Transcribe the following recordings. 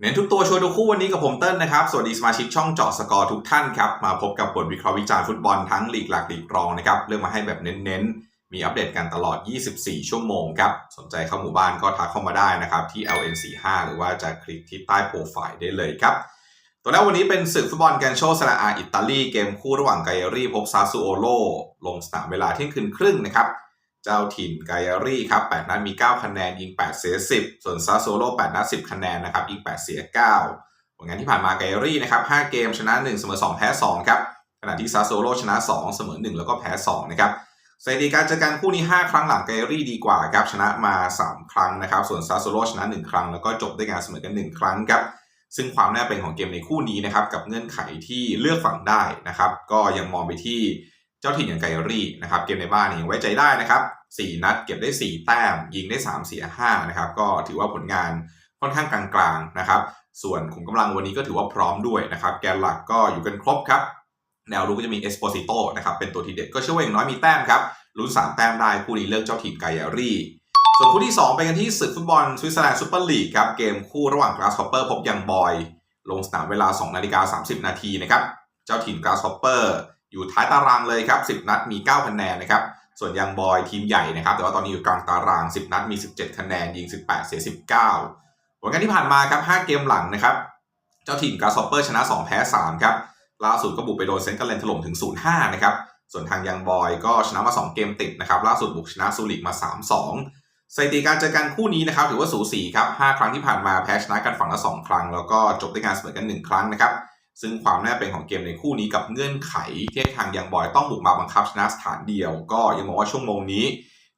เน้นทุกตัวชวนทุกคู่วันนี้กับผมเติ้ลนะครับ สวัสดีสมาชิกช่องเจาะสกอร์ทุกท่านครับ มาพบกับบทวิเคราะห์วิจารณ์ฟุตบอลทั้งลีกหลักลีกรองนะครับ เรื่องมาให้แบบเน้นๆ มีอัปเดตกันตลอด 24 ชั่วโมงครับ สนใจเข้าหมู่บ้านก็ทักเข้ามาได้นะครับ ที่ LN45 หรือว่าจะคลิกที่ใต้โปรไฟล์ได้เลยครับ ตัวแรกวันนี้เป็นศึกฟุตบอลกันโชซาอาอิตาลีเกมคู่ระหว่างไกอรี่พบซาซูโอโลลงสนามเวลาเที่ยงคืนครึ่งนะครับ เจ้าถิ่นไกอารี่ครับ8นัดมี 9 คะแนนยิง 8 เสีย 10 ส่วนซาโซโล8นัด10 คะแนนนะครับยิง 8 เสีย 9 ผลงานที่ผ่านมาไกอารี่นะครับ5เกมชนะ 1 เสมอ 2 แพ้ 2 ครับขณะที่ซาโซโลชนะ 2 เสมอ 1 แล้วก็แพ้ 2 นะครับสถิติการเจอกันคู่นี้ 5 ครั้งหลังไกอรี่ดีกว่าครับชนะมา 3 ครั้งนะครับ ส่วนซาโซโลชนะ 1 ครั้ง แล้วก็จบด้วยการเสมอกัน 1 ครั้งครับ ซึ่งความน่าเป็นของเกมในคู่นี้นะครับ กับเงื่อนไขที่เลือกฝั่งได้นะครับ ก็ยังมองไปที่ เจ้าถิ่นอย่างไกอารี่นะครับเกมในบ้านยังไว้ใจได้นะครับ4นัดเก็บได้ 4 แต้ม ยิงได้ 3 เสีย5นะครับก็ถือว่าผลงานค่อนข้างกลางๆนะครับส่วนขุมกำลังวันนี้ก็ถือว่าพร้อมด้วยนะครับแกนหลักก็อยู่กันครบครับแนวรุกก็จะมีเอสโปซิโตนะครับเป็นตัวทีเด็ดก็เชื่อว่าอย่างน้อยมีแต้มครับลุ้น 3 แต้มได้คู่นี้เลือกเจ้าถิ่นไกอารี่ส่วนคู่ที่ 2 ไปกันที่ศึกฟุตบอลสวิตเซอร์แลนด์ซูเปอร์ลีกครับเกมคู่ระหว่างกราสฮอปเปอร์พบยังบอย ลงสนามเวลา2นาฬิกา30 นาทีนะครับเจ้าถิ่นกราสฮอปเปอร์ อยู่ท้ายตารางเลยครับ 10 นัดมี 9 คะแนนนะครับ ส่วนยังบอยทีมใหญ่นะครับ แต่ว่าตอนนี้อยู่กลางตาราง 10 นัดมี 17 คะแนน ยิง 18 เสีย 19ผลงานที่ผ่านมาครับ 5 เกมหลังนะครับ เจ้าถิ่นกาสอปเปอร์ชนะ 2 แพ้ 3 ครับ ล่าสุดก็บุกไปโดนเซนต์กาเลนถล่มถึง 0-5 นะครับ ส่วนทางยังบอยก็ชนะมา 2 เกมติดนะครับ ล่าสุดบุกชนะซูริกมา 3-2 สถิติการเจอกันคู่นี้นะครับถือว่าสูสีครับ 5 ครั้งที่ผ่านมาแพ้ชนะกันฝั่งละ 2 ครั้ง แล้วก็จบด้วยการเสมอกัน 1 ครั้งนะครับ ซึ่งความน่าเป็นของเกมในคู่นี้กับเงื่อนไขที่ทางยังบอยต้องบุกมาบังคับชนะสถานเดียว ก็ยังมองว่าชั่วโมงนี้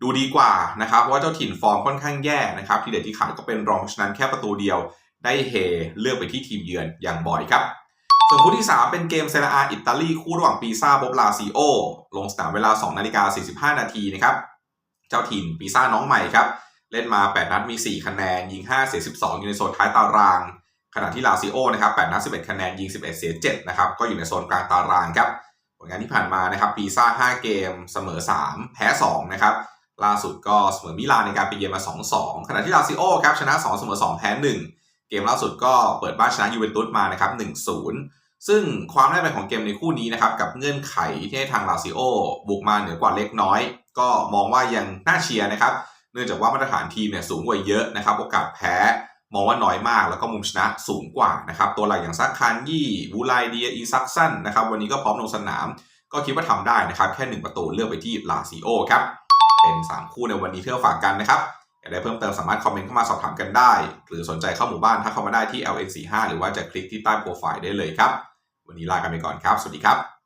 ดูดีกว่านะครับเพราะว่าเจ้าถิ่นฟอร์มค่อนข้างแย่นะครับ ที่เด็ดที่ขาดก็เป็นรองชนะแค่ประตูเดียว ได้เฮเลือกไปที่ทีมเยือนยังบอยครับส่วนคู่ที่ 3 เป็นเกมเซราอาอิตาลีคู่ระหว่างปีซ่าบอบลาซิโอลงสนามเวลา2นาฬิกา45 นาทีนะครับเจ้าถิ่นปีซ่าน้องใหม่ครับเล่นมา 8 นัดมี 4 คะแนน ยิง 5 เสีย 12 อยู่ในโซนท้ายตาราง ขณะที่ลาซิโอนะครับ8นัด11 คะแนนยิง 11 เสีย 7 นะครับ ก็อยู่ในโซนกลางตารางครับ ผลงานที่ผ่านมานะครับปีซ่า 5 เกม เสมอ 3 แพ้ 2 นะครับ ล่าสุดก็เสมอมิลานในการไปเยือนมา 2-2 ขณะที่ลาซิโอครับชนะ 2 เสมอ 2 แพ้ 1 เกมล่าสุดก็เปิดบ้านชนะยูเวนตุสมานะครับ 1-0 ซึ่งความได้เป็นของเกมในคู่นี้นะครับกับเงื่อนไขที่ให้ทางลาซิโอบุกมาเหนือกว่าเล็กน้อย ก็มองว่ายังน่าเชียร์นะครับ เนื่องจากว่ามาตรฐานทีมเนี่ยสูงกว่าเยอะนะครับโอกาสแพ้ มองว่าน้อยมากแล้วก็มุมชนะสูงกว่านะครับตัวหลักอย่างซักคานยี่บูไลเดียอีซักซันนะครับวันนี้ก็พร้อมลงสนาม ก็คิดว่าทำได้นะครับแค่ 1 ประตูเลือกไปที่ลาซิโอครับเป็น 3 คู่ในวันนี้ที่เราฝากกันนะครับอยากได้เพิ่มเติมสามารถคอมเมนต์เข้ามาสอบถามกันได้ หรือสนใจเข้าหมู่บ้านถ้าเข้ามาได้ที่ LN45 หรือว่าจะคลิกที่ใต้โปรไฟล์ได้เลยครับ วันนี้ลากันไปก่อนครับ สวัสดีครับ